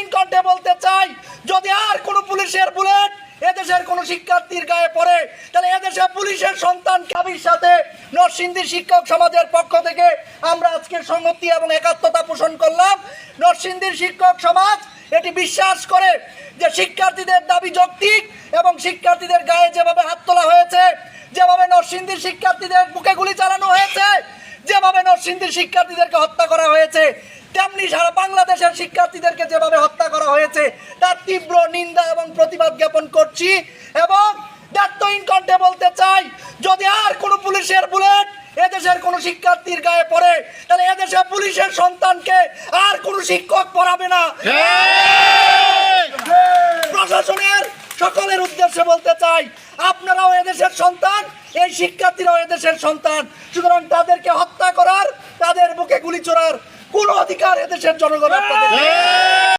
দায়িত্বহীন কণ্ঠে বলতে চাই, যদি আর কোনো পুলিশের বুলেট এদেশের কোনো শিক্ষার্থীর গায়ে পড়ে, তাহলে এদেশে পুলিশের সন্তান কাবির সাথে নরসিংদী শিক্ষক সমাজের পক্ষ থেকে আমরা আজকে সংহতি এবং একাত্মতা পোষণ করলাম। নরসিংদীর শিক্ষক সমাজ এটি বিশ্বাস করে যে শিক্ষার্থীদের দাবি যৌক্তিক এবং শিক্ষার্থীদের গায়ে যেভাবে হাত তোলা হয়েছে, যেভাবে নরসিংদীর শিক্ষার্থীদের বুকে গুলি চালানো হয়েছে, যেভাবে নরসিংদীর শিক্ষার্থীদেরকে হত্যা করা হয়েছে তেমনি সারা বাংলাদেশের শিক্ষার্থীদেরকে যেভাবে হত্যা করা হয়েছে তার তীব্র নিন্দা এবং প্রতিবাদ জ্ঞাপন করছি এবং দায়িত্বহীন কণ্ঠে বলতে চাই যদি আর কোনো পুলিশের বুলেট এদেশের কোনো শিক্ষার্থীর গায়ে পড়ে তাহলে এদেশে পুলিশের সন্তানকে আর কোনো শিক্ষক পড়াবে না। প্রশাসনের সকলের উদ্দেশ্যে বলতে চাই আপনারাও এদেশের সন্তান এই শিক্ষার্থীরাও এদেশের সন্তান। সুতরাং তাদেরকে হত্যা করার তাদের বুকে গুলি চোরার কোনো অধিকার এদেশের জনগণ আপনাদের।